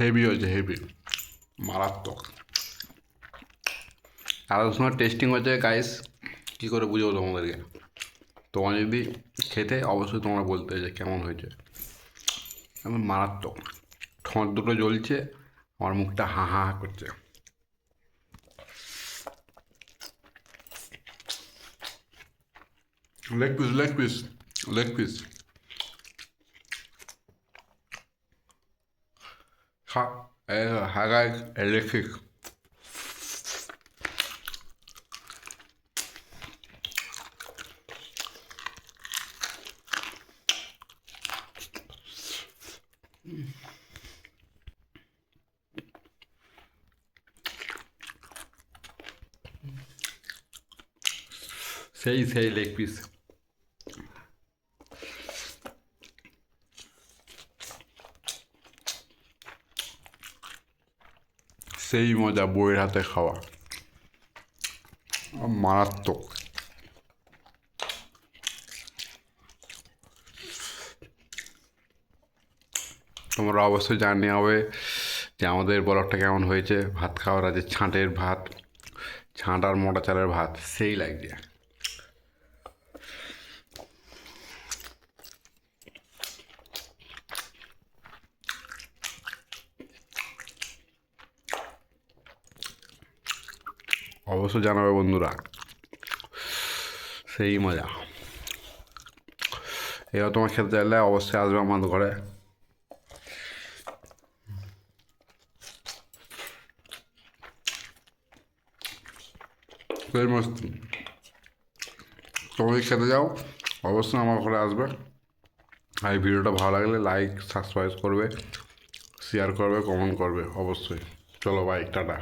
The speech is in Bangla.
হেভি হয়েছে, হেভি। মারাত্মক। আর সময় টেস্টিং হচ্ছে গাইস কী করে বুঝব তোমাদেরকে? তোমার যদি খেতে, অবশ্যই তোমরা বলতে যে কেমন হয়েছে। এমন মারাত্মক। ঠোঁট দুটো জ্বলছে, আমার মুখটা হা হা করছে। Leg piece leg piece leg piece হা হাগায় ইলেকট্রিক সেই সেই লেগ পিস সেই মজা বইয়ের হাতে খাওয়া। মারাত্মক। তোমরা অবশ্যই জানিয়ে হবে যে আমাদের ব্লগটা কেমন হয়েছে। ভাত খাওয়ার আছে ছাঁটের ভাত, ছাঁট আর মোটা চালের ভাত, সেই লাগছে অবশ্যই জানাবে বন্ধুরা। সেই মজা। এবার তোমার খেতে চাইলে অবশ্যই আসবে আমাদের ঘরে। সেই তুমি খেতে যাও অবশ্যই আমার ঘরে আসবে। আর ভিডিওটা ভালো লাগলে লাইক সাবস্ক্রাইব করবে শেয়ার করবে কমেন্ট করবে, অবশ্যই। চলো বাই টাটা।